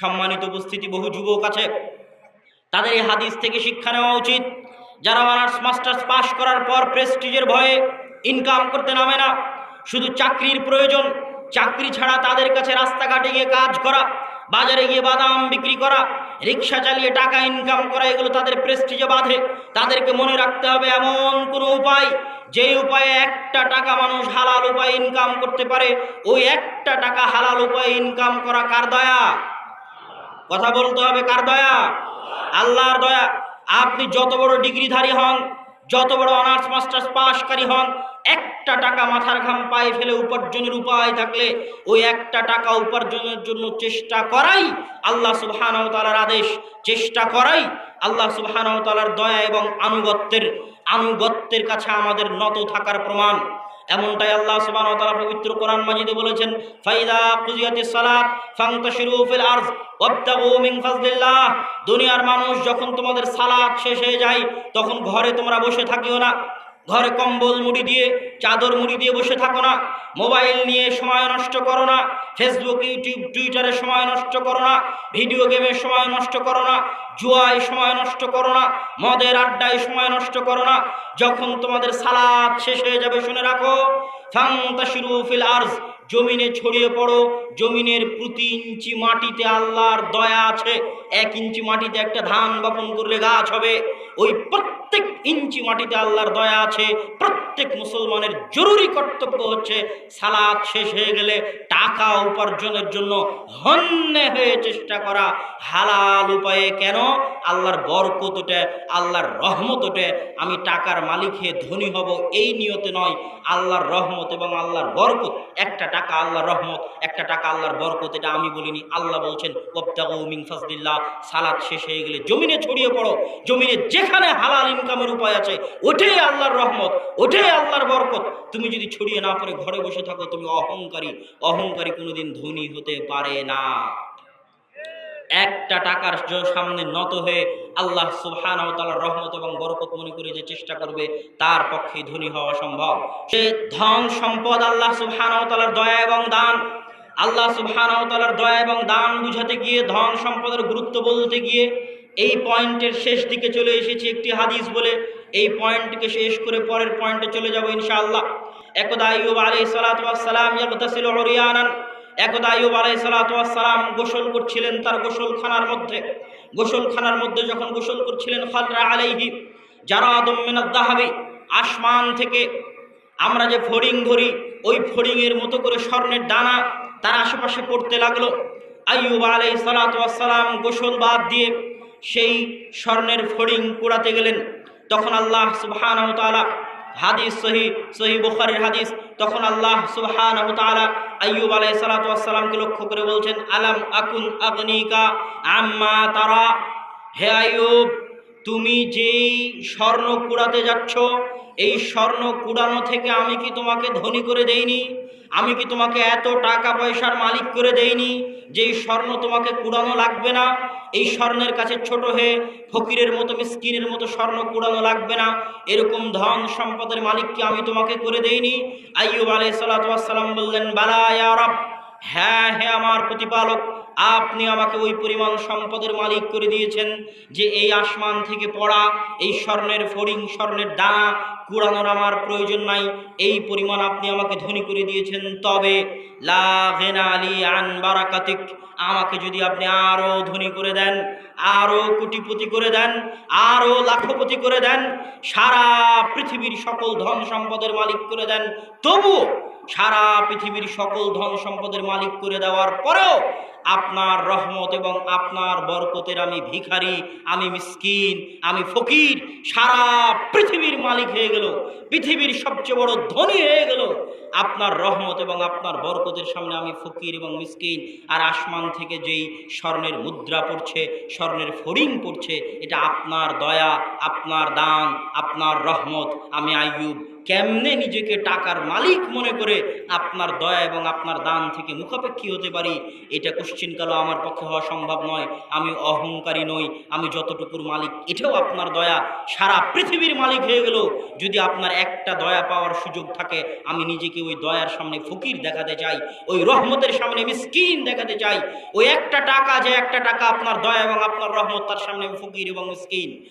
সম্মানিত উপস্থিতি বহু যুবক আছে। তাদের এই হাদিস থেকে শিক্ষা নেওয়া উচিত। যারা অনার্স মাস্টার্স পাশ করার পর প্রেস্টিজের ভয়ে ইনকাম করতে নামে না, শুধু চাকরির প্রয়োজন। চাকরি ছাড়া তাদের কাছে রাস্তাঘাটে গিয়ে কাজ করা, বাজারে গিয়ে বাদাম বিক্রি করা, রিক্সা চালিয়ে টাকা ইনকাম করা, এগুলো তাদের প্রেস্টিজে বাঁধে। তাদেরকে মনে রাখতে হবে এমন কোনো উপায়, যে উপায়ে একটা টাকা মানুষ হালাল উপায়ে ইনকাম করতে পারে। ওই একটা টাকা হালাল উপায়ে ইনকাম করা কার দয়া? কথা বলতে হবে কার দয়া? আল্লাহর দয়া। আপনি যত বড় ডিগ্রিধারী হন, যত বড় অনার্স, মাস্টার্স পাশকারী হন, একটা টাকা মাথার ঘাম পায়ে ফেলে উপার্জনের উপায় থাকলে ওই একটা টাকা উপার্জনের জন্য চেষ্টা করাই আল্লাহ সুবহানাহু তাআলার আদেশ। চেষ্টা করাই আল্লাহ সুবহানাহু তাআলার দয়া এবং আনুগত্যের আনুগত্যের কাছে আমাদের নত থাকার প্রমাণ। এমনটাই আল্লাহ সুবহানাহু ওয়া তাআলা পবিত্র কোরআন মাজিদে বলেছেন, ফাইদা কুজিয়াতিস সালাত ফান্তাশিরু ফিল আরজ ওয়াবতাগু মিন ফাজলিল্লাহ। দুনিয়ার মানুষ যখন তোমাদের সালাত শেষ হয়ে যায়, তখন ঘরে তোমরা বসে থাকিও না। ঘরে কম্বল মুড়ি দিয়ে, চাদর মুড়ি দিয়ে বসে থাকো না। মোবাইল নিয়ে সময় নষ্ট করো না। ফেসবুক, ইউটিউব, টুইটারে সময় নষ্ট করো না। ভিডিও গেমের সময় নষ্ট করো না। জুয়ায় সময় নষ্ট করো না, মদের আড্ডায় সময় নষ্ট করো না। যখন তোমাদের সালাদ শেষ হয়ে যাবে, শুনে রাখো, ফান্তাশিরু ফিল আরজ, জমিনে ছড়িয়ে পড়ো। জমিনের প্রতি ইঞ্চি মাটিতে আল্লাহর দয়া আছে। এক ইঞ্চি মাটিতে একটা ধান বপন করলে গাছ হবে। ওই প্রত্যেক ইঞ্চি মাটিতে আল্লাহর দয়া আছে। প্রত্যেক মুসলমানের জরুরি কর্তব্য হচ্ছে সালাদ শেষ হয়ে গেলে টাকা উপার্জনের জন্য হন্যে হয়ে চেষ্টা করা। হালাল উপায়ে কেন? আল্লাহর বরকত ওঠে, আল্লাহর রহমত ওঠে। আমি টাকার মালিক হয়ে ধনী হব এই নিয়তে নয়। আল্লাহর রহমত এবং আল্লাহর বরকত, একটা টাকা আল্লাহর রহমত, একটা টাকা আল্লাহর বরকত, এটা আমি বলিনি। আল্লাহ বলছেন ওবতাগু মিন ফাজলিল্লাহ সালাত শেষ হয়ে গেলে জমিনে ছড়িয়ে পড়ো। জমিনে যেখানে হালাল ইনকামের উপায় আছে ওঠেই আল্লাহর রহমত ওঠেই আল্লাহর বরকত, তুমি যদি ছড়িয়ে না পড়ে ঘরে বসে থাকো, তুমি অহংকারী। অহংকারী কোনোদিন ধনী হতে পারে না। একটা টাকার সামনে নত হয়ে আল্লাহ তাআলার রহমত এবং বরকত মনে করে যে চেষ্টা করবে, তার পক্ষে ধনী হওয়া সম্ভব। সে ধন সম্পদ আল্লাহ তাআলার দয়া এবং দান। আল্লাহ তাআলার দয়া এবং দান বুঝাতে গিয়ে, ধন সম্পদের গুরুত্ব বলতে গিয়ে, এই পয়েন্টের শেষ দিকে চলে এসেছি একটি হাদিস বলে এই পয়েন্টকে শেষ করে পরের পয়েন্টে চলে যাব ইনশাআল্লাহ। একদা আইয়ুব আলাইহিস সালাতু ওয়াস সালাম ইয়াগতাসিলু উরিয়ানান। একদা আইয়ুব আলাই সালাম গোসল করছিলেন তার গোসলখানার মধ্যে। গোসলখানার মধ্যে যখন গোসল করছিলেন, খাদরা আলাইহি যারা আদমিনাদ দাহাবি, আসমান থেকে আমরা যে ফড়িং ধরি, ওই ফড়িংয়ের মতো করে স্বর্ণের দানা তার আশেপাশে পড়তে লাগল। আইয়ুব আলাই সালাম গোসল বাদ দিয়ে সেই স্বর্ণের ফড়িং কুড়াতে গেলেন। তখন আল্লাহ সুবহানাহু ওয়া হাদিস সহি সহি বুখারীর হাদিস, তখন আল্লাহ তাআলা আইয়ুব আলাইহিস সালাতু ওয়াস সালামকে লক্ষ্য করে বলছেন, আলাম আকুন আগনিকা আম্মা তারা? হে আইয়ুব, তুমি যেই স্বর্ণ কুড়াতে যাচ্ছ, এই স্বর্ণ কুড়ানো থেকে আমি কি তোমাকে ধনী করে দেইনি? আমি কি তোমাকে এত টাকা পয়সার মালিক করে দেইনি? যেই স্বর্ণ তোমাকে কুড়ানো লাগবে না, এই স্বর্ণের কাছে ছোট হয়ে ফকিরের মতো, মিসকিনের মতো স্বর্ণ কুড়ানো লাগবে না। এরকম ধন সম্পদের মালিককে আমি তোমাকে করে দেইনি। আইয়ুব আলাইহিস সালাম বললেন, বালা ইয়া রব হ্যাঁ হ্যাঁ আমার প্রতিপালক আপনি আমাকে ওই পরিমাণ সম্পদের মালিক করে দিয়েছেন যে এই আসমান থেকে পড়া, এই স্বর্ণের ফড়িং, স্বর্ণের দানা, কুড়ানোর আমার প্রয়োজন নাই, এই পরিমাণ আপনি আমাকে ধনী করে দিয়েছেন। তবে লা আলী আন আমাকে যদি আপনি আরও ধনী করে দেন আরও কোটিপতি করে দেন আরও লাখপতি করে দেন, সারা পৃথিবীর সকল ধন সম্পদের মালিক করে দেন, তবুও সারা পৃথিবীর সকল ধন সম্পদের মালিক করে দেওয়ার পরেও আপনার রহমত এবং আপনার বরকতের আমি ভিখারি, আমি মিসকিন, আমি ফকির, সারা পৃথিবীর মালিক হয়ে গেল, পৃথিবীর সবচেয়ে বড় ধনী হয়ে গেল। আপনার রহমত এবং আপনার বরকতের সামনে আমি ফকির এবং মিসকিন, আর আসমান থেকে যেই স্বর্ণের মুদ্রা পড়ছে, স্বর্ণের ফড়িং পড়ছে, এটা আপনার দয়া, আপনার দান, আপনার রহমত। আমি আইয়ুব কেমনে নিজেকে টাকার মালিক মনে করে আপনার দয়া এবং আপনার দান থেকে মুখাপেক্ষী হতে পারি? এটা কোশ্চিনকালও আমার পক্ষে হওয়া সম্ভব নয়। আমি অহংকারী নই। আমি যতটুকুর মালিক, এটাও আপনার দয়া। সারা পৃথিবীর মালিক হয়ে গেল। যদি আপনার একটা দয়া পাওয়ার সুযোগ থাকে, আমি নিজেকে ওই দয়ার সামনে ফকির দেখাতে চাই। ওই রহমতের সামনে মিসকিন দেখাতে চাই। ওই একটা টাকা যে একটা টাকা আপনার দয়া এবং আপনার রহমত, তার সামনে আমি ফকির এবং মিসকিন।